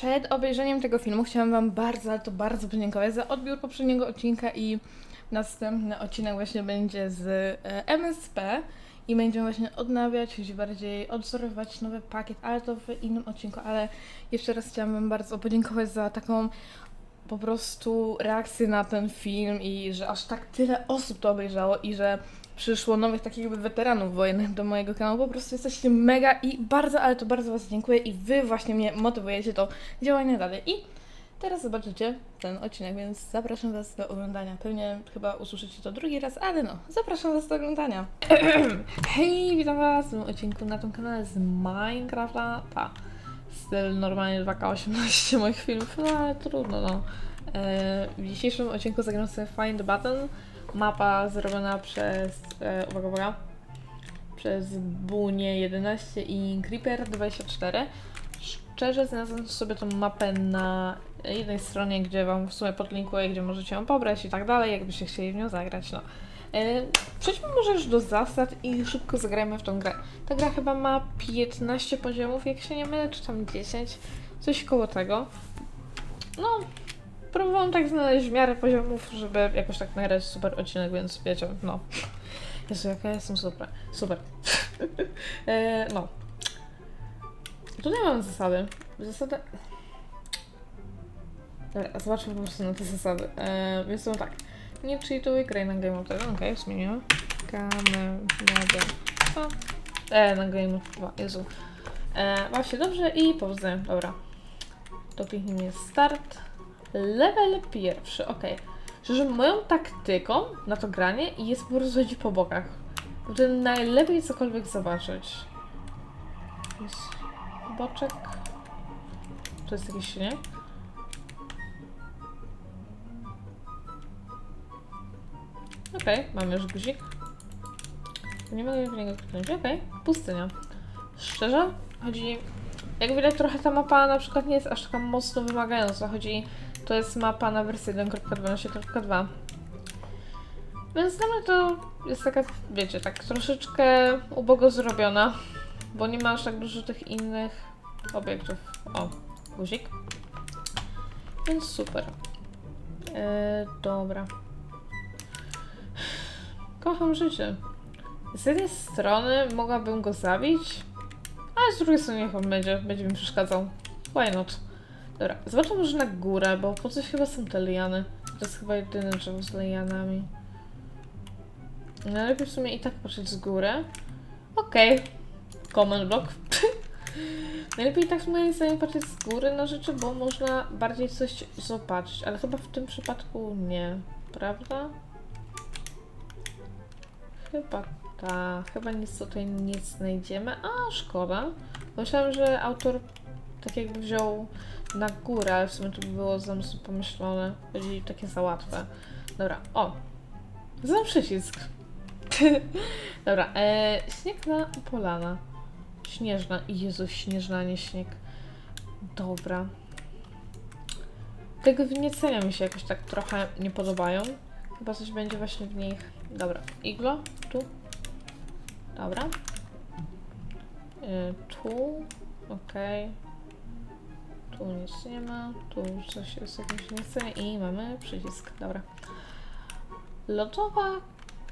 przed obejrzeniem tego filmu chciałam Wam bardzo, ale to bardzo podziękować za odbiór poprzedniego odcinka i następny odcinek właśnie będzie z e, MSP i będziemy właśnie odnawiać, czyli bardziej odzorować nowy pakiet, ale to w innym odcinku, ale jeszcze raz chciałam Wam bardzo podziękować za taką po prostu reakcję na ten film i że aż tak tyle osób to obejrzało i że przyszło nowych takich jakby weteranów wojennych do mojego kanału. Po prostu jesteście mega i bardzo, ale to bardzo Was dziękuję i Wy właśnie mnie motywujecie do działania dalej. I teraz zobaczycie ten odcinek, więc zapraszam Was do oglądania. Pewnie chyba usłyszycie to drugi raz, ale no, zapraszam Was do oglądania. Hej, witam Was w tym odcinku na tym kanale z Minecrafta. Ta, styl normalnie 2K18 moich filmów, no ale trudno, no. E, w dzisiejszym odcinku zagram sobie Find the Button. Mapa zrobiona przez, e, uwaga, uwaga, przez Bunie 11 i Creeper 24. Szczerze znalazłam sobie tą mapę na jednej stronie, gdzie Wam w sumie podlinkuję, gdzie możecie ją pobrać i tak dalej, jakbyście chcieli w nią zagrać, no. E, Przejdźmy może już do zasad i szybko zagrajmy w tą grę. Ta gra chyba ma 15 poziomów, jak się nie mylę, czy tam 10, coś koło tego. No, próbowałam tak znaleźć w miarę poziomów, żeby jakoś tak nagrać super odcinek, więc wiecie, no. Jezu, jaka ja jestem super. Super. e, no. Tutaj mam zasady. Zasady... Dobra, zobaczmy po prostu na te zasady. E, więc są tak. Nie cheatuj, graj na Game of Thrones. Okej, okay, zmieniłem. O. E, na Game of 2. Jezu. E, właśnie dobrze i powodzenia. Dobra. To kliknijmy start. Level pierwszy, okej. Szczerze, moją taktyką na to granie jest po prostu chodzić po bokach. Wtedy najlepiej cokolwiek zobaczyć. Jest boczek. To jest jakiś śnieg. Okej, mamy już guzik. Nie mogę w niego kliknąć. Okej, pustynia. Szczerze, chodzi... Jak widać, trochę ta mapa na przykład nie jest aż taka mocno wymagająca. Chodzi... To jest mapa na wersję 1.12.2. Więc dla mnie to jest taka, wiecie, tak troszeczkę ubogo zrobiona, bo nie ma aż tak dużo tych innych obiektów. O, guzik. Więc super. Eee, dobra. Kocham życie. Z jednej strony mogłabym go zabić, ale z drugiej strony niech on będzie, będzie mi przeszkadzał. Why not? Dobra, zobaczę może na górę, bo po coś chyba są te liany. To jest chyba jedyne drzewo z lianami. Najlepiej w sumie i tak patrzeć z góry. Okej. Okay. Block. Najlepiej i tak moim zdaniem patrzeć z góry na rzeczy, bo można bardziej coś zobaczyć, ale chyba w tym przypadku nie. Prawda? Chyba tak. Chyba nic tutaj nie znajdziemy. A, szkoda. Myślałam, że autor tak jakby wziął na górę, ale w sumie to by było za pomyślone. Będzie takie za łatwe. Dobra, o! Znam przycisk. Dobra, e, śnieg na polana. Śnieżna. Jezu, śnieżna, nie śnieg. Dobra. Tego wniecenia mi się jakoś tak trochę nie podobają. Chyba coś będzie właśnie w nich. Dobra, iglo, tu. Dobra. E, tu. Okej. Tu nic nie ma. Tu coś jest jakimś miejscem i mamy przycisk. Dobra. Lodowa,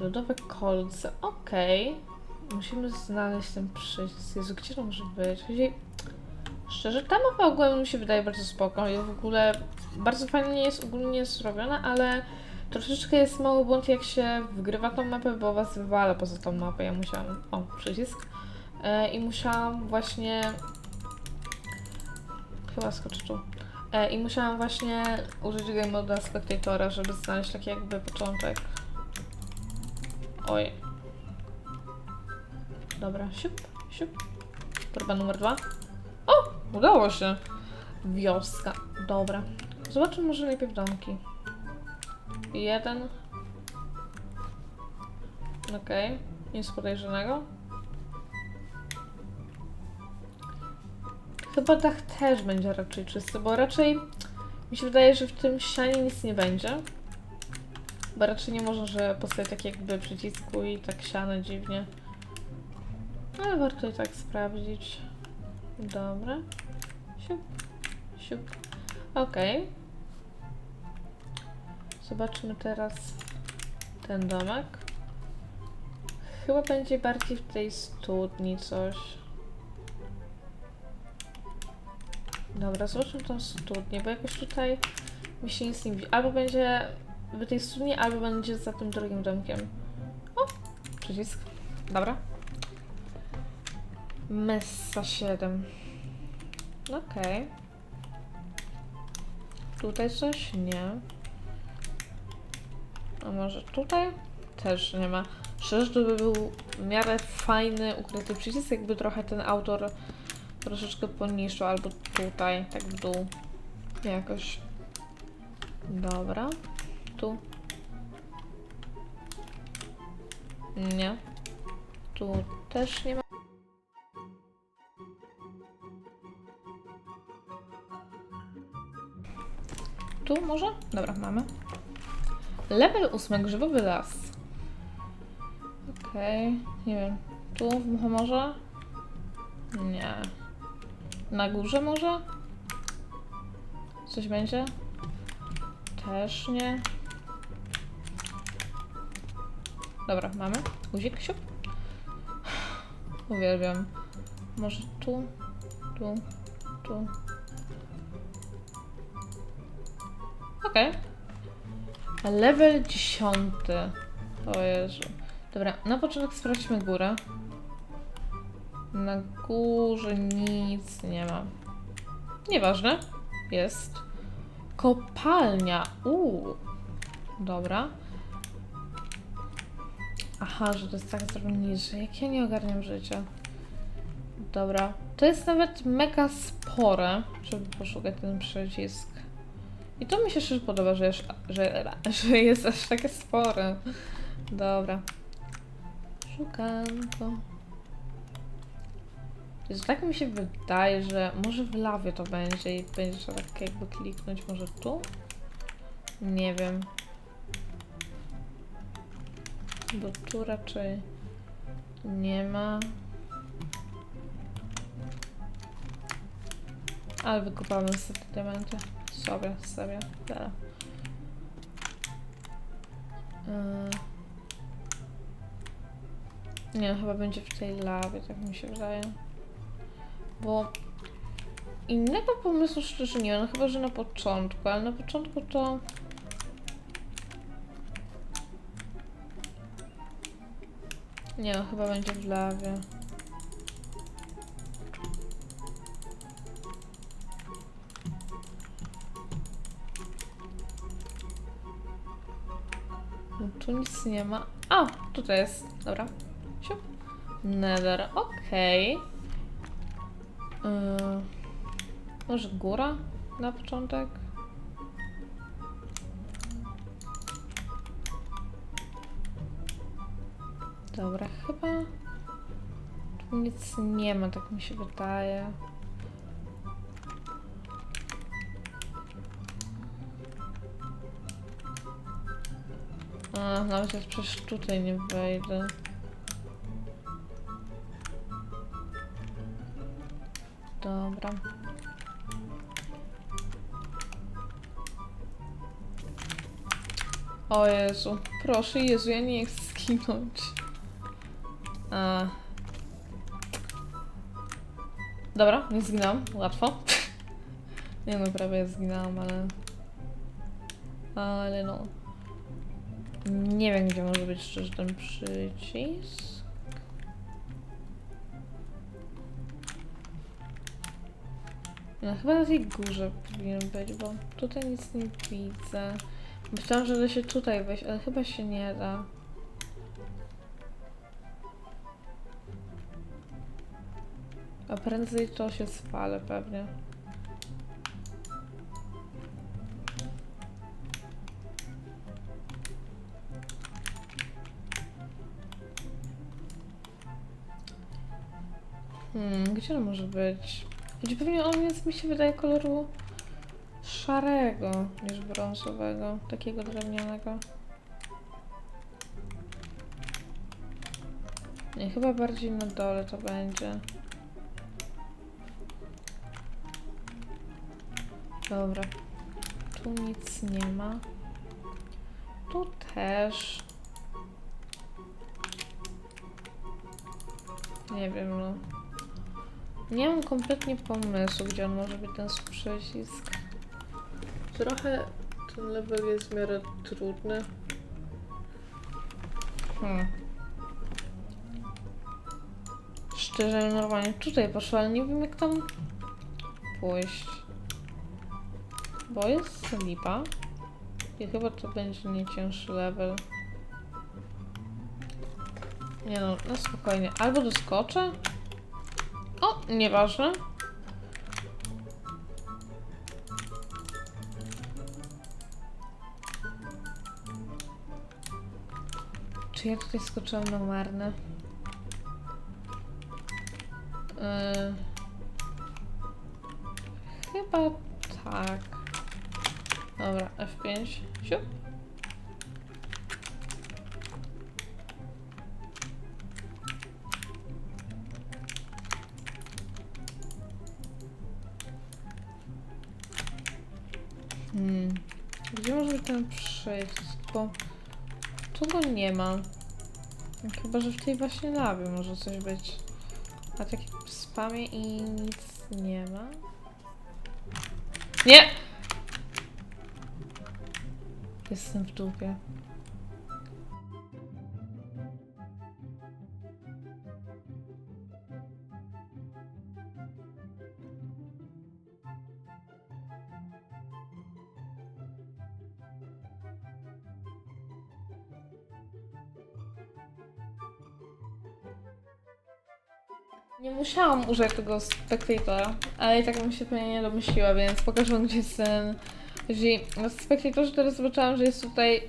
lodowe kolce. Okej. Musimy znaleźć ten przycisk. Jezu, gdzie to może być? Chodzi... Szczerze, ta mapa ogólnie mi się wydaje bardzo spoko i w ogóle bardzo fajnie jest ogólnie zrobiona, ale troszeczkę jest mały błąd jak się wgrywa tą mapę, bo was wywala poza tą mapę. Ja musiałam... O, przycisk. E, I musiałam właśnie Chyba skoczę tu. E, I musiałam właśnie użyć game moda spectatora, żeby znaleźć taki jakby początek. Oj. Dobra, siup, siup. Próba numer dwa. O! Udało się. Wioska. Dobra. Zobaczmy może najpierw domki. Jeden. Okej. Okay. Nic podejrzanego. Chyba dach też będzie raczej czysty, bo raczej mi się wydaje, że w tym ścianie nic nie będzie. Bo raczej nie może, że postawić tak jakby przycisku i tak siane dziwnie. Ale warto i tak sprawdzić. Dobra. Siup, Siup. Okej. Zobaczmy teraz ten domek. Chyba będzie bardziej w tej studni coś. Dobra, zobaczmy tą studnię, bo jakoś tutaj mi się nic nie widzi. Albo będzie w tej studni, albo będzie za tym drugim domkiem. O, przycisk. Dobra. Messa 7. Okej. Tutaj coś? Nie. A może tutaj? Też nie ma. Szczerze, to by był w miarę fajny, ukryty przycisk, jakby trochę ten autor troszeczkę poniższył, albo tutaj, tak w dół. Jakoś. Dobra. Tu. Nie. Tu też nie ma. Tu może? Dobra, mamy. Level 8, grzybowy las. Okej, nie wiem. Tu w Muchomorze? Nie. Na górze może? Coś będzie? Też nie. Dobra, mamy. Guzik, siup. Uwielbiam. Może tu, tu, tu. Okej. Level 10. O Jezu. Dobra, na początek sprawdźmy górę. Na górze nic nie ma. Nieważne. Jest. Kopalnia. Uuu. Dobra. Aha, że to jest tak zrobione, że jak ja nie ogarniam życia. Dobra. To jest nawet mega spore, żeby poszukać ten przycisk. I to mi się szczerze podoba, że jest, że, że jest aż takie spore. Dobra. Szukam to. Więc tak mi się wydaje, że może w lawie to będzie i będzie trzeba tak jakby kliknąć może tu? Nie wiem. Bo tu raczej nie ma. Ale wykopamy sobie te diamenty. Sobie, sobie. Dobra. Yy. Nie, chyba będzie w tej lawie, tak mi się wydaje. Bo innego pomysłu szczerze nie mam, chyba że na początku, ale na początku to... Nie no, chyba będzie w lawie. Nie ma. A, tutaj jest. Dobra. Siup. Nether, okej. Yy, może góra na początek? Dobra, chyba tu nic nie ma, tak mi się wydaje. A, nawet jak przecież tutaj nie wejdę. Dobra. O Jezu, proszę Jezu, ja nie chcę zginąć. A. Dobra, nie zginęłam, łatwo. nie no, prawie zginęłam, ale... Ale no... Nie wiem, gdzie może być szczerze ten przycisk. No chyba na tej górze powinien być, bo tutaj nic nie widzę. Myślałam, że da się tutaj wejść, ale chyba się nie da. A prędzej to się spalę pewnie. Hmm, gdzie on może być? Gdzie pewnie on jest, mi się wydaje, koloru szarego niż brązowego, takiego drewnianego. Nie, chyba bardziej na dole to będzie. Dobra. Tu nic nie ma. Tu też. Nie wiem, no. Nie mam kompletnie pomysłu, gdzie on może być ten przycisk. Trochę ten level jest w miarę trudny. Hmm. Szczerze, normalnie tutaj poszła, ale nie wiem jak tam pójść. Bo jest lipa. I chyba to będzie nie cięższy level. Nie no, no spokojnie. Albo doskoczę? Nieważne. Czy ja tutaj skoczyłam na marne? Yy... Chyba tak. Dobra, F5. Siup. Hmm. Gdzie może być ten przycisk? Bo tu go nie ma. Chyba, że w tej właśnie lawie może coś być. A tak spamie i nic nie ma. Nie! Jestem w dupie. Nie musiałam użyć tego spectatora, ale i tak bym się pewnie nie domyśliła, więc pokażę wam, gdzie jest ten... Na spectatorze teraz zobaczyłam, że jest tutaj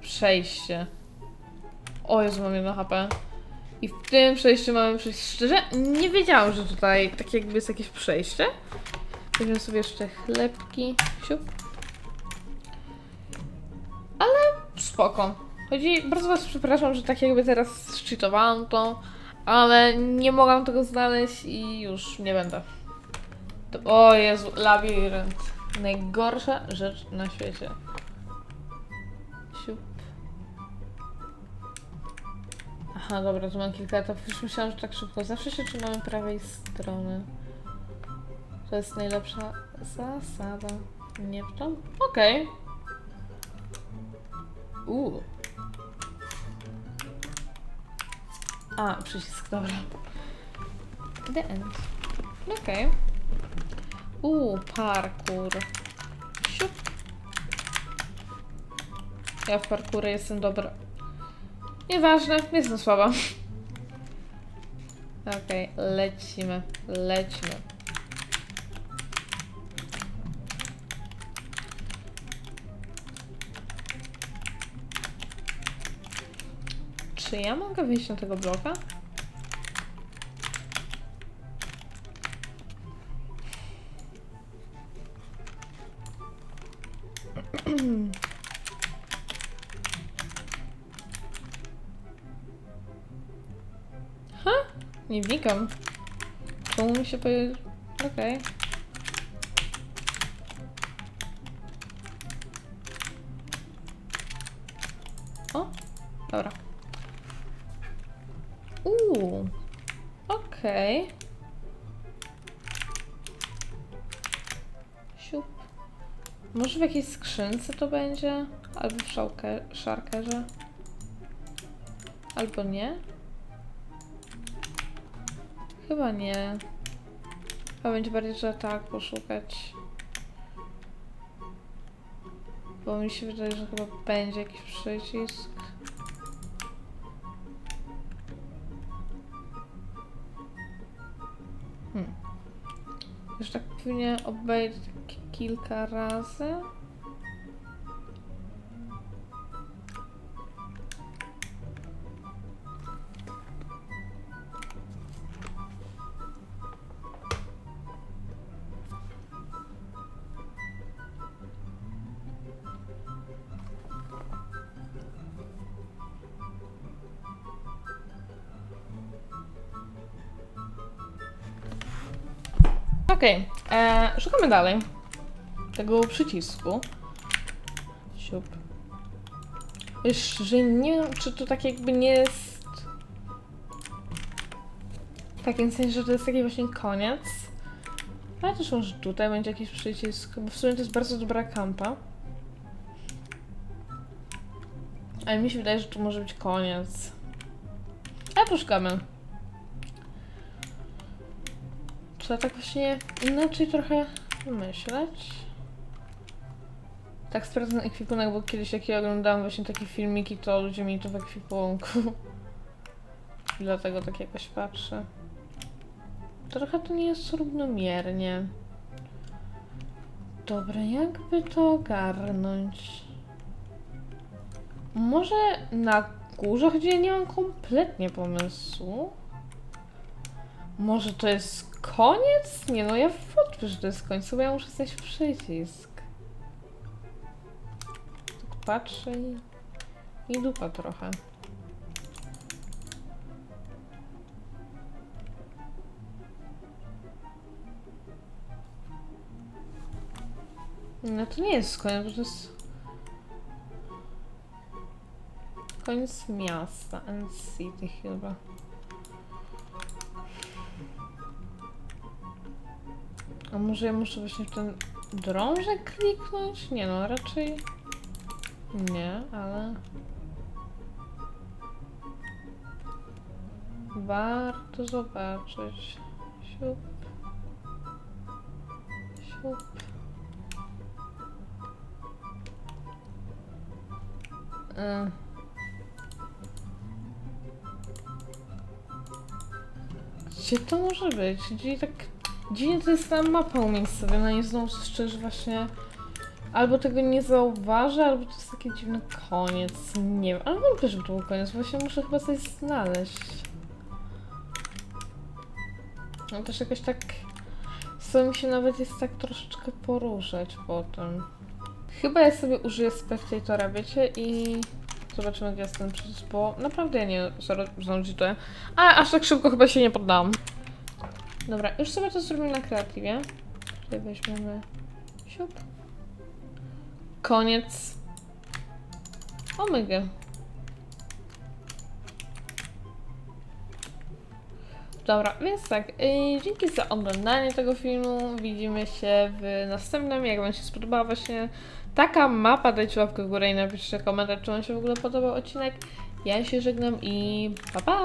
przejście. O Jezu, mam jedno HP. I w tym przejściu mamy przejść. Szczerze, nie wiedziałam, że tutaj tak jakby jest jakieś przejście. Weźmiemy sobie jeszcze chlebki. Siup. Ale spoko. Chodzi, bardzo was przepraszam, że tak jakby teraz szczytowałam to, ale nie mogłam tego znaleźć i już nie będę. O Jezu, labirynt. Najgorsza rzecz na świecie. Siup. Aha, dobra, tu mam kilka etapów. Już myślałam, że tak szybko. Zawsze się trzymamy prawej strony. To jest najlepsza zasada. Nie w? Okej. Uuu. A, przycisk, dobra. The end. Okej. Uuu, parkour. Siup. Ja w parkurze jestem dobra. Nieważne, jestem słaba. Okej, lecimy, lecimy. Czy ja mogę wyjść na tego bloka? Ha? Nie wnikam. Czemu mi się powie... Okej. O, Siup. Może w jakiejś skrzynce to będzie? Albo w szarkerze? Albo nie? Chyba nie. Chyba będzie bardziej, że tak poszukać. Bo mi się wydaje, że chyba będzie jakiś przycisk. Hmm. Już tak pewnie tak kilka razy. Okej, e, szukamy dalej. Tego przycisku. Siup. Wiesz, że nie wiem, czy to tak jakby nie jest... W takim sensie, że to jest taki właśnie koniec. Ale też może tutaj będzie jakiś przycisk, bo w sumie to jest bardzo dobra kampa. Ale mi się wydaje, że tu może być koniec. Ale poszukamy. Trzeba tak właśnie inaczej trochę myśleć. Tak sprawdzę ten ekwipunek, bo kiedyś jak ja oglądałam właśnie takie filmiki, to ludzie mieli to w ekwipunku. Dlatego tak jakoś patrzę. Trochę to nie jest równomiernie. Dobra, jakby to ogarnąć? Może na górze, choć ja nie mam kompletnie pomysłu. Może to jest koniec? Nie no, ja wątpię, że to jest koniec, bo ja muszę znaleźć przycisk. Patrzę i... i dupa trochę. No to nie jest koniec, to jest... Koniec miasta, and city chyba. A może ja muszę właśnie w ten drążek kliknąć? Nie no, raczej nie, ale warto zobaczyć. Siup. Siup. Y. Gdzie to może być? Gdzie tak Dziwnie to jest ta mapa umiejscowiona i znowu szczerze właśnie albo tego nie zauważę, albo to jest taki dziwny koniec. Nie wiem, ale wątpię, żeby to był koniec. Właśnie muszę chyba coś znaleźć. No też jakoś tak chce mi się nawet jest tak troszeczkę poruszać potem. Chyba ja sobie użyję Spectatora, wiecie, i zobaczymy, gdzie jest ten przycisk, bo naprawdę ja nie to. A, aż tak szybko chyba się nie poddałam. Dobra, już sobie to zrobimy na kreatywie. Tutaj weźmiemy siup. Koniec. Omega. Dobra, więc tak, yy, dzięki za oglądanie tego filmu. Widzimy się w następnym. Jak Wam się spodobała właśnie taka mapa, dajcie łapkę w górę i napiszcie komentarz, czy Wam się w ogóle podobał odcinek. Ja się żegnam i pa pa!